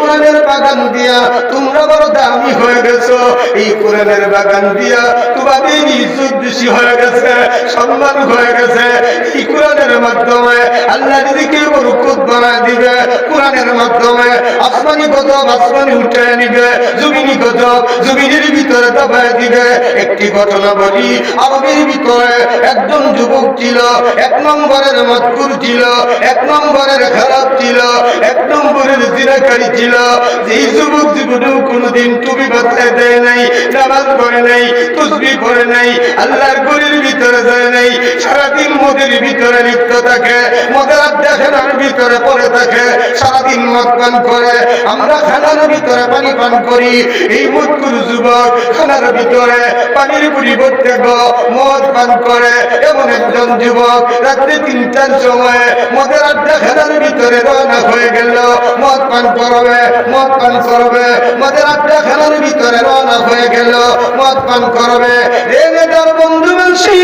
কোরআনের বাগান দিয়া তোমরা বড় দামি হয়ে গেছো। এই কোরআনের বাগান দিয়া তোমাদের ইজ্জত বেশি হয়ে গেছে, সম্মান হয়ে গেছে। এই কোরআনের মাধ্যমে আল্লাহ দিদিকে বরকত বানায় দিবে, কোরআনের মাধ্যমে আসমানি কত আসমানি উঠে নিবে, জমিনি কত জমিনের ভিতরে দবায় দিবে। একটি ঘটনা বলি, আরবের ভিতরে একজন যুবক ছিল, এক নম্বরের মজকুর ছিল, এক নম্বরের খারাপ ছিল, এক নম্বরের জিনাকারী ছিল। এই যুবক জীবনেও কোনোদিন টুপি বাতায় দেয় নাই, নামাজ পড়ে নাই, তুসবি পড়ে নাই, আল্লাহর গরির ভিতরে যায় নাই, সারাদিন মদের ভিতরে লিপ্ত থাকে, মদের আড্ডা খানার ভিতরে পড়ে থাকে, সারাদিন মদ পান করে। আমরা খানার ভিতরে পানি পান করি। এই মজকুর যুবক খানার ভিতরে পানির পরিবর্তে মদ পান করে। এমন একজন যুবক রাত্রে তিনটার সময় মদের আড্ডা খানার ভিতরে রওনা হয়ে গেল, মদ পান করবে। মদ পান করবে। মদের আড্ডা খানার ভিতরে রওনা হয়ে গেল। মদ পান করবে। রেগে তার বন্ধু বলছি,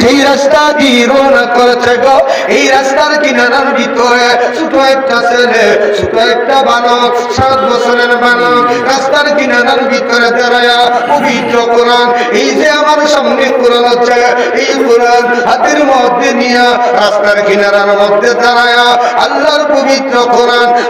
যেই রাস্তা দিয়ে রওনা করেছে গো, এই রাস্তার কিনারার ভিতরে ছোট একটা ছেলে, ছোট একটা বালক, সাত বছরের বালক, রাস্তার কিনারার ভিতরে দাঁড়ায়া পবিত্র কোরআন। এই যে আমার সামনে কোরআন হচ্ছে এই কোরআন হাতের মধ্যে নিয়ে রাস্তার কিনারার মধ্যে দাঁড়ায়া আল্লাহর পবিত্র কোরআন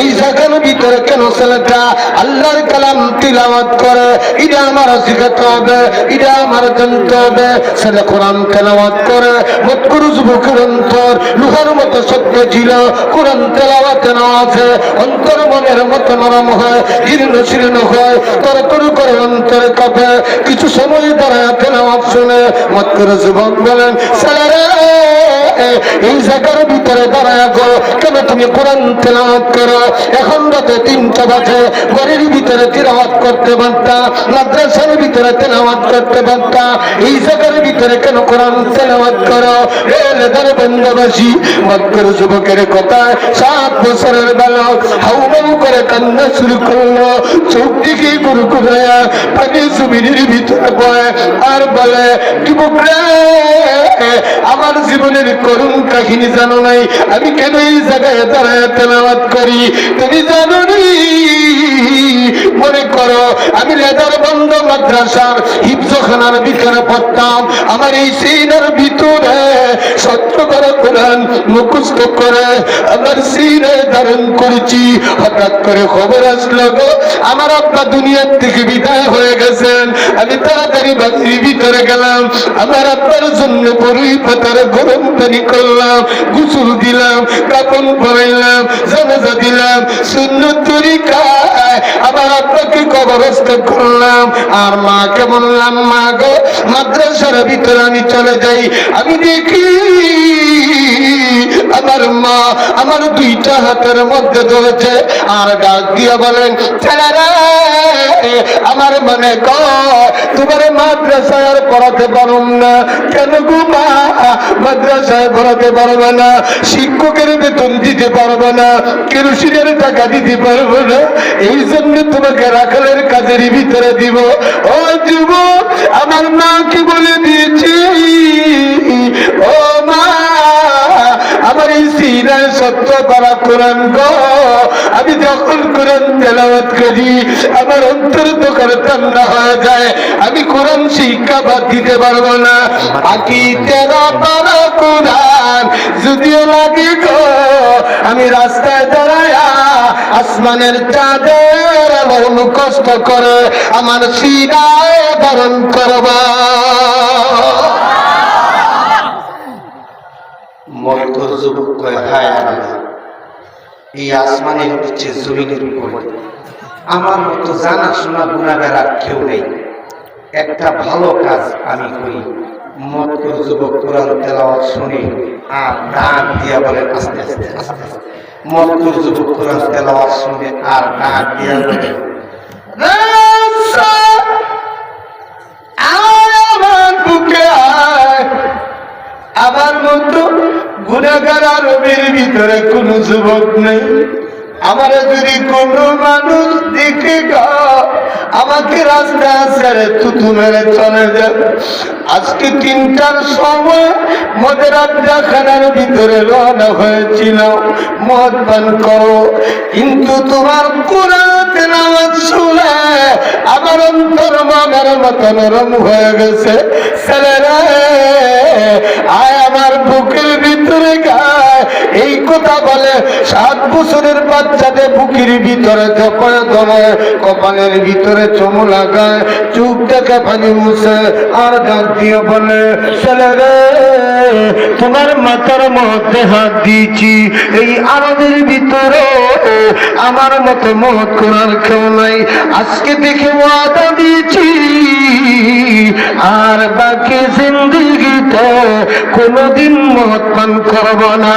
এই জায়গার ভিতরে কেন ছেলেটা আল্লাহর কালাম তিলাওয়াত করে, এটা আমার শিখাতে হবে, এটা আমার জানতে হবে। ছেলে কোরআন তেলাওয়াত করে মৎকুর যুবকের অন্তর লোহার মতো সত্য ছিল, কোরআন তেলাওয়াতে না আছে, অন্তর মনের মতো নরম হয়, জীর্ণ শীর্ণ হয় তর তর করে অন্তরে কাঁপে, কিছু সময় দাঁড়ায় তেলাওয়াত শুনে মৎকুর যুবক বলেন, ছেলেরা এই জায়গার ভিতরে দাঁড়ায় গো, কেন তুমি কোরআন তেলাওয়াত করো? এখন রাতে তিনটা বাজে, ঘরের ভিতরে তেলাওয়াত করতে পারতা, মাদ্রাসার ভিতরে তেলাওয়াত করতে পারতা। এই জায়গার ভিতরে কেন কোরআন তেলাওয়াত করো? আমার জীবনের করুণ কাহিনী জানো নাই? আমি কেন এই জায়গায় দাঁড়ায় তেলাওয়াত করি? তুমি জানো নি মনে করো, আমি লেদার মাদ্রাসার হিফজখানার ভিতরে পড়তাম। আমার এই সিনার ভিতরে সত্য করে কোরআন মুখস্থ করে আমার সিনে ধারণ করেছি। হঠাৎ করে খবর আসলো গো, আমার আব্বা দুনিয়ার থেকে বিদায় হয়ে গেছেন। আমি তাড়াতাড়ি বাড়ির ভিতরে গেলাম। আমার আব্বার জন্য বড়ই পাতার গরম পানি করলাম, গুসুল দিলাম, কাপন পরাইলাম, জানাজা দিলাম শূন্য তরিকায় আমার আব্বাকে কবরস্থ করলাম। আর মা বললাম মা গো? মাদ্রাসার ভিতরে আমি চলে যাই। আমি দেখি আমার মা আমার দুইটা হাতের মধ্যে ধরেছে আর ডাক দিয়া বলেন ছেলেরা আমার মনে কর তোমার মাদ্রাসায় আর পড়াতে পারুম না। কেন গো মা, মাদ্রাসায় পড়াতে পারবে না? শিক্ষকের বেতন দিতে পারবে না, কেরোসিনের টাকা দিতে পারব না। এই জন্য তোমাকে রাখালের কাজের ভিতরে দিব। ও যুব আমার মা কি বলে দিয়েছি। ও মা আমার এই সিনায় সত্য তারা কোরআন গো। আমি যখন কোরআন তেলাওয়াত করি, আমার অন্তর তো করে ঠান্ডা হয়ে যায়। আমি কোরআন শিক্ষা বাদ দিতে পারব না। বাকি তেরা পারা কোরআন যদিও লাগে গো, আমি রাস্তায় দাঁড়ায়া আসমানের চাঁদের এমন কষ্ট করে আমার সিনায় ধারণ করবা। মক্কর যুবক কয় হায় আল্লাহ এই আসমানের নিচে জমিনের উপরে। আমার মতো জানা শোনা গুণাগার আর কেউ নেই। একটা ভালো কাজ আমি করি। মক্কর যুবক কোরআন তেলাওয়াত শুনে আর ডাক দিয়া বলেন আস্তে আস্তে আস্তে আস্তে। মক্কর যুবক কোরআন তেলাওয়াত শুনে আর ডাক দিয়া বলেন আরবের ভিতরে কোন যুবক নেই। আমার যদি কোন মানুষ দেখে আমাকে রাস্তা ছেড়ে তুতু মেরে চলে যাবে আজকে তিনটার সময় মদের আড্ডাখানার ভিতরে রওনা হয়েছিল মদ পান করো, কিন্তু তোমার কোরআতে নামাজ শুনে আমার অন্তর মামের মতো নরম হয়ে গেছে। ছেলেরা আয় আমার বুকের ভিতরে গায় এই কথা বলে সাত বছরের বাচ্চাদের বুকের ভিতরে চপড়ে ধরে কপালের ভিতরে চমু লাগায়, চুপ দেখে পানি মুছে আর ডাক দিয়ে বলে, ছেলেরে, তোমার মাথার মধ্যে হাত দিয়েছি, এই আরবের ভিতরে আমার মতো মত করার কেউ নাই, আজকে দেখে ওয়াদা দিয়েছি। আর বাকি জিন্দিগিতে কোনোদিন মত পান করব না।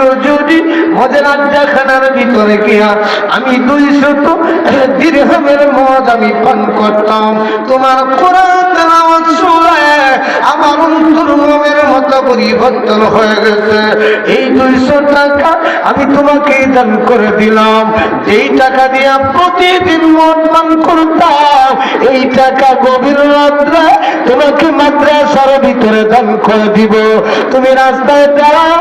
আড্ডাখানার ভিতরে গিয়া আমি দুই শত দীর্ঘামের মদ আমি পান করতাম। তোমার আমার মতো পরিবর্তন হয়ে গেছে। এই দুইশো টাকা আমি তোমাকে দান করে দিলাম। এই টাকা দিয়ে প্রতিদিন মদ পান করতাম, এই টাকা গভীর রাত্রে তোমাকে মাদ্রাসার ভিতরে দান করে দিব। তুমি রাস্তায় দাঁড়াও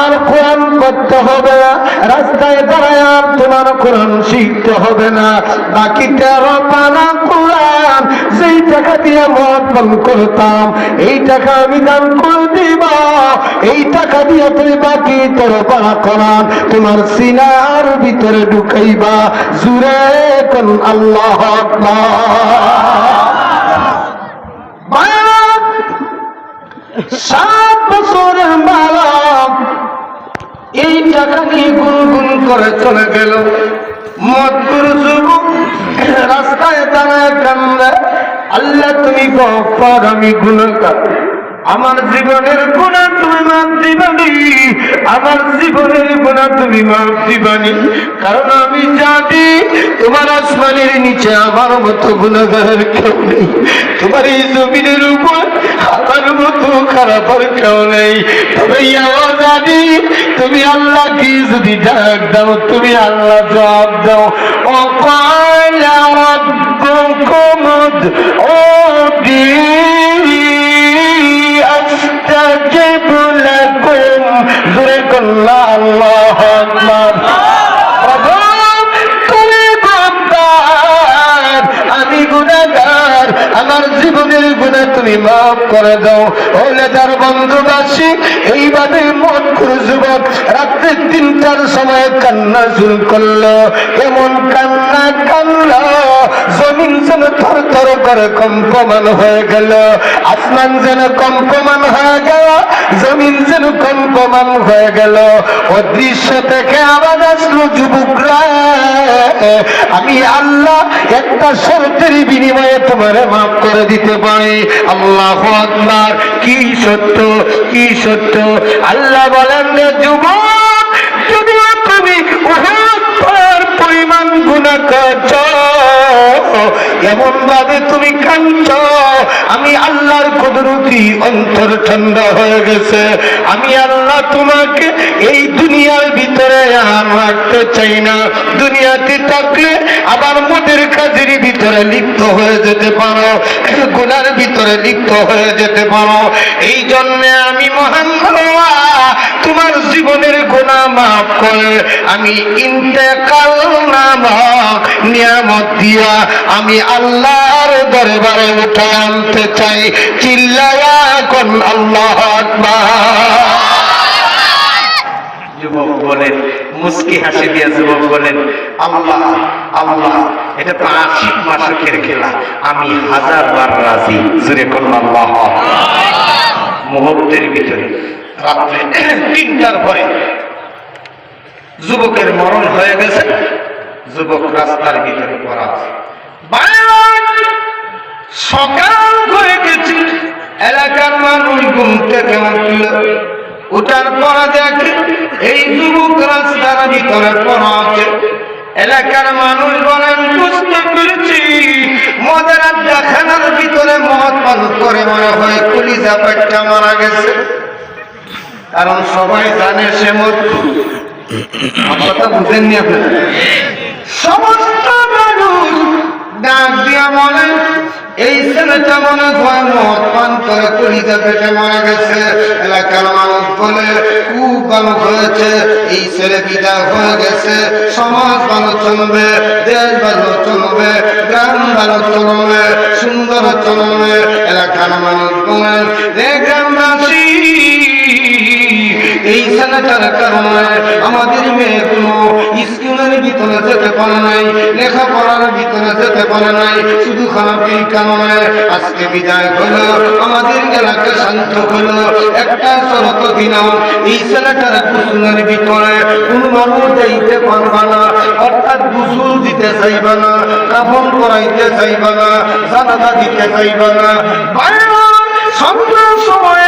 আর কোরআন করতে হবে না। রাস্তায় দাঁড়ায় আর তোমার কোরআন শিখতে হবে না। বাকি তেরো পানা কোরআন, যেই টাকা দিয়ে মদ পান করতাম, এই টাকা আমি দান করে দিব। এই টাকা দিয়ে তুমি বাকি তেরো পানা কোরআন তোমার সিনার ভিতরে ঢুকাইবা। জুড়ে কোন আল্লাহ সাত বছরের বালক, এই টাকা নিয়ে গুনগুন করে চলে গেল। যুবক, রাস্তায় দাঁড়ায় কান্দে, আল্লাহ তুমি গফর, আমি গুণকার আমার জীবনের গুণা তুমি মাপ দিবানি, আমার জীবনের গুণা তুমি কারণ আমি জানি তোমার আসমানের নিচে আমার মতো গুণাগারের কেউ নেই। তোমার এই জমিনের উপর আমার মতো খারাপ কেউ নেই। তবে জানি, তুমি আল্লাহ কি যদি ডাক দাও, তুমি আল্লাহ জবাব দাও। ও কয়লা রব্বুকুম উদউনি আস্তাজিব লাকুম। জোরে কল্লা আল্লাহ আকবার। জীবনের গুণা তুমি মাফ করে দাও। হলে তার বন্ধুবাসী এইভাবে মন করে যুবক রাত্রে তিনটার সময় কান্না জুল করল। এমন কান্না কান্না? জমিন যেন থর করে কম্পমান হয়ে গেল। আসমান যেন কম্পমান হয়ে গেল, জমিন যেন কম্পমান হয়ে গেল। ও দৃশ্য থেকে আবার আসলো যুবকরা। আমি আল্লাহ একটা শর্তের বিনিময়ে তোমার মাফ করে দিতে পারি। আল্লাহ আকবার। কি সত্য? কি সত্য? আল্লাহ বলেন রে যুবক, যদিও তুমি পরিমাণ গুণা করছ এমন ভাবে তুমি কাঁদছ, আমি আল্লাহর কুদরতি অন্তর ঠান্ডা হয়ে গেছে। আমি আল্লাহ তোমাকে এই দুনিয়ার ভিতরে আর রাখতে চাই না। দুনিয়াতে থাকলে আবার মোদের কাজের ভিতরে লিপ্ত হয়ে যেতে পারো গুনার ভিতরে লিপ্ত হয়ে যেতে পারো। এই জন্যে আমি মহান তোমার জীবনের মাফ করে, আমি ইন্তেকাল নামক নিয়ামত দিয়া আমি আল্লাহর দরবারে উঠে আনতে চাই। চিল্লায়া কোন আল্লাহ যুবক বলেন হাসি যুবক বলেন, আল্লাহ আল্লাহ, এটা তো আশিক মাসুকের খেলা। আমি হাজার বার রাজি জুড়ে মুহূর্তের ভিতরে, রাত্রে তিনটার পরে যুবকের মরণ হয়ে গেছে, যুবক রাস্তার ভিতরে পড়া আছে। সকাল হয়ে গেছে, এলাকার মানুষ ঘুম থেকে উঠল। ওটার পরে দেখে এই যুবক রাস্তার ভিতরে পড়া আছে। এলাকার মানুষ বলেন, বুঝতে পেরেছি। মদের আড্ডাখানার ভিতরে মদ পান করে মনে হয় কলিজা পেটটা মারা গেছে। কারণ সবাই জানে সে আমার কথা বুঝেননি আপনারা সমস্ত মানুষ ডাক দিয়া মনে এই ছেলেটা মনে হয় মদ পান করে কলিজা পেটে মারা গেছে। এলাকার মানুষ বলে, খুব ভালো হয়েছে, এই ছেলে বিদায় হয়ে গেছে। সমাজ ভালো চলবে, দেশ ভালো চলবে, গ্রাম ভালো চলবে, সুন্দর চলবে। এলাকার মানুষ বলেন, রে গ্রামবাসী এই ছেলেটার কারণে আমাদের মেয়েগুলো স্কুলের ভিতরে যেতে পারে নাই, লেখাপড়ার ভিতরে যেতে পারে নাই, শুধু খারাপের কারণে আজকে বিদায় হলো, আমাদের এলাকা শান্ত হলো, একটা শরত দিলাম, এই ছেলেটার ভিতরে কোন মানুষ যাইতে পারবে না, অর্থাৎ গুসুল দিতে চাইবে না, কাফন করাইতে চাইবে না দিতে চাইবে না। সময়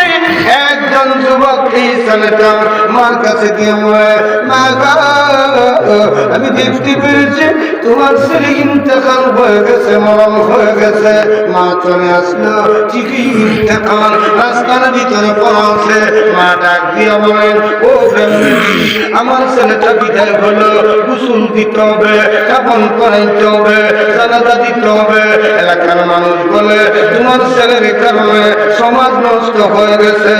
যুবক মার কাছে আমি দেখতে পেরেছি তোমার হয়ে গেছে মরম হয়ে গেছে। মা চলে আসলো রাস্তার ভিতরে মা ডাক দিয়ে বলেন ও আমার ছেলেটা বিদায় হলো, গোসল দিতে হবে, কাপন করাইতে হবে, জানাজা দিতে হবে। এলাকার মানুষ বলে, তোমার ছেলের কারণে সমাজ নষ্ট হয়ে গেছে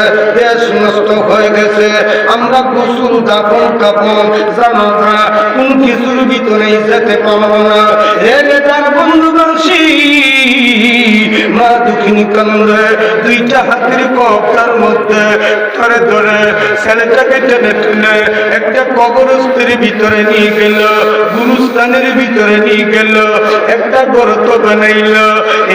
নষ্ট হয়ে গেছে। আমরা গোসল দাপন কাপন জানাজা কোন কিছুর ভিতরে যেতে পারব না। রে নেতার বন্ধুবাসী মা দুঃখিনী কান্দে দুইটা হাতের কপটার মধ্যে ধরে ধরে ছেলেটাকে টেনে টেনে একটা কবরস্থের ভিতরে নিয়ে গেল, গুরুস্থানের ভিতরে নিয়ে গেল, একটা গর্ত বানাইল।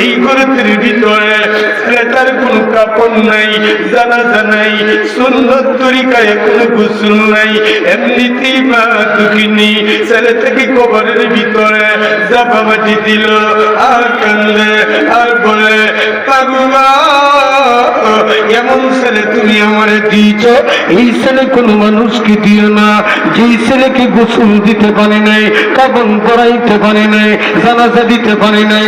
এই গর্তের ভিতরে ছেলেটার কোন কাপড় নাই, জানা জানাই, সুন্দর তরিকায় কোনো গোসল নাই। এমনিতেই মা দুঃখিনী ছেলেটাকে কবরের ভিতরে জাপা মাটি দিল, আর কান্দে, আর বলে এমন ছেলে তুমি দিয়েছ, এই ছেলে মানুষকে দিও না, যেই ছেলেকে গোসল দিতে পারে নাই কাবন পড়াইতে পারে নাই, জানাজা দিতে পারে নাই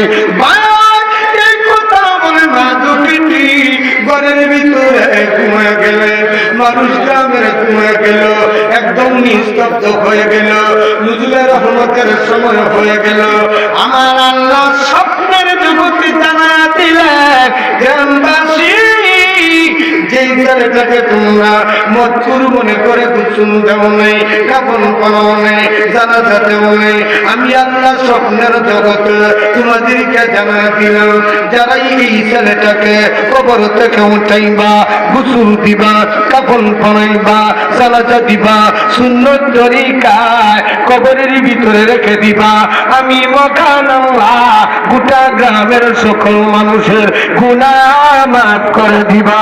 মানুষ একদম নিস্তব্ধ হয়ে সময় হয়ে গেল, আমার আল্লাহ যেই তোমরা। মজুর মনে করে কুসুম দেও নেই, কাপন পাও নেই জানা যাতেও নেই। আমি আল্লাহ স্বপ্নের জগতে তোমাদেরকে জানা দিলাম। যারাই এই ছেলেটাকে কবর থেকে উঠাইবা গুসুল দিবা, কাপন পরাইবা জানাজা দিবা সুন্দর তরিকায় কবরের ভিতরে রেখে দিবা। আমি আল্লাহ, গোটা গ্রামের সকল মানুষের গুনাহ মাফ করে দিবা।